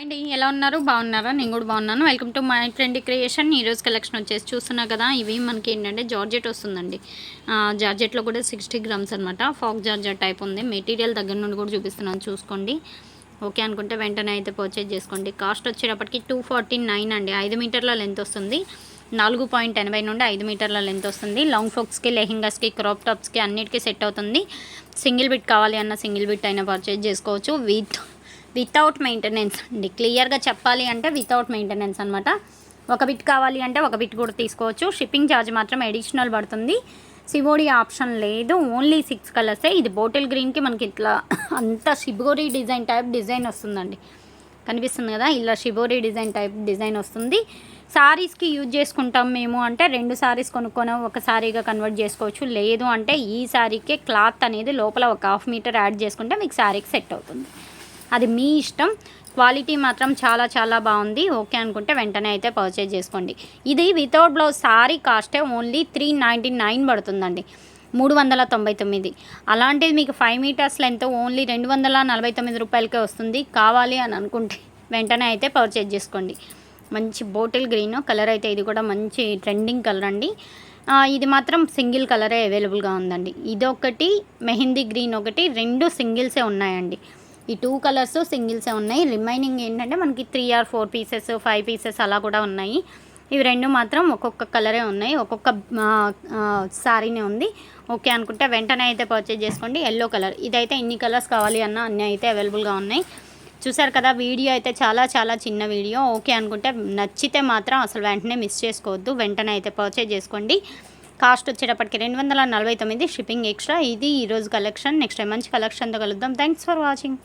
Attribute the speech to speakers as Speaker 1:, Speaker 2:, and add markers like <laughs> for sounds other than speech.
Speaker 1: And ఎలా ఉన్నారు? బాగున్నారా? నేను కూడా బాగున్నాను. Welcome to my trend creation ఈరోజు కలెక్షన్ వచ్చేసి చూస్తున్నా కదా ఇవి మనకి ఏంటంటే జార్జెట్ వస్తుందండి. జార్జెట్లో కూడా సిక్స్టీ గ్రామ్స్ అనమాట ఫాక్ జార్జెట్ టైప్ ఉంది. మెటీరియల్ దగ్గర నుండి కూడా చూపిస్తున్నాను. చూసుకోండి. ఓకే అనుకుంటే వెంటనే అయితే పర్చేజ్ చేసుకోండి. కాస్ట్ వచ్చేటప్పటికి టూ ఫార్టీ నైన్ అండి. ఐదు మీటర్ల లెంత్ వస్తుంది. నాలుగు పాయింట్ ఎనభై నుండి ఐదు మీటర్ల లెంత్ వస్తుంది. లాంగ్ ఫ్రాక్స్కి లెహింగాస్కి క్రాప్ టాప్స్కి అన్నిటికీ సెట్ అవుతుంది. సింగిల్ బిట్ కావాలి అన్న సింగిల్ బిట్ అయినా పర్చేజ్ చేసుకోవచ్చు. విత్ వితౌట్ మెయింటెనెన్స్ అండి. క్లియర్గా చెప్పాలి అంటే వితౌట్ మెయింటెనెన్స్ అనమాట ఒక బిట్ కావాలి అంటే ఒక బిట్ కూడా తీసుకోవచ్చు. షిప్పింగ్ ఛార్జ్ మాత్రం అడిషనల్ పడుతుంది. సివోడి ఆప్షన్ లేదు. ఓన్లీ సిక్స్ కలర్సే ఇది బోటిల్ గ్రీన్కి మనకి ఇట్లా <laughs> అంత షిబోరీ డిజైన్ టైప్ డిజైన్ వస్తుందండి. కనిపిస్తుంది కదా? ఇలా షిబోరీ డిజైన్ టైప్ డిజైన్ వస్తుంది. సారీస్కి యూజ్ చేసుకుంటాం మేము అంటే రెండు సారీస్ కొనుక్కొని ఒక సారీగా కన్వర్ట్ చేసుకోవచ్చు. లేదు అంటే ఈ సారీకే క్లాత్ అనేది లోపల ఒక హాఫ్ మీటర్ యాడ్ చేసుకుంటే మీకు సారీకి సెట్ అవుతుంది. అది మీ ఇష్టం. క్వాలిటీ మాత్రం చాలా చాలా బాగుంది. ఓకే అనుకుంటే వెంటనే అయితే పర్చేజ్ చేసుకోండి. ఇది వితౌట్ బ్లౌజ్ సారీ కాస్టే ఓన్లీ త్రీ నైంటీ నైన్ పడుతుందండి. మూడు వందల తొంభై తొమ్మిది. అలాంటిది మీకు ఫైవ్ మీటర్స్ లెంత్ ఓన్లీ రెండు వందల నలభై తొమ్మిది రూపాయలకే వస్తుంది. కావాలి అని అనుకుంటే వెంటనే అయితే పర్చేజ్ చేసుకోండి. మంచి బోటిల్ గ్రీన్ కలర్ అయితే ఇది కూడా మంచి ట్రెండింగ్ కలర్ అండి. ఇది మాత్రం సింగిల్ కలరే అవైలబుల్గా ఉందండి. ఇదొకటి మెహందీ గ్రీన్ ఒకటి రెండు సింగిల్సే ఉన్నాయండి. ఈ టూ కలర్స్ సింగిల్సే ఉన్నాయి. రిమైనింగ్ ఏంటంటే మనకి three or four pieces five pieces అలా కూడా ఉన్నాయి. ఇవి రెండు మాత్రం ఒక్కొక్క కలరే ఉన్నాయి. ఒక్కొక్క శారీనే ఉంది. ఓకే అనుకుంటే వెంటనే అయితే పర్చేజ్ చేసుకోండి. ఎల్లో కలర్ ఇదైతే ఇన్ని కలర్స్ కావాలి అన్న అన్నీ అయితే అవైలబుల్గా ఉన్నాయి. చూసారు కదా వీడియో అయితే చాలా చాలా చిన్న వీడియో. ఓకే అనుకుంటే నచ్చితే మాత్రం అసలు వెంటనే మిస్ చేసుకోవద్దు. వెంటనే అయితే పర్చేజ్ చేసుకోండి. కాస్ట్ వచ్చేటప్పటికి రెండు వందల నలభై తొమ్మిది షిప్పింగ్ ఎక్స్ట్రా ఇది ఈరోజు కలెక్షన్ నెక్స్ట్ టైం మంచి కలెక్షన్తో కలుద్దాం. Thanks for watching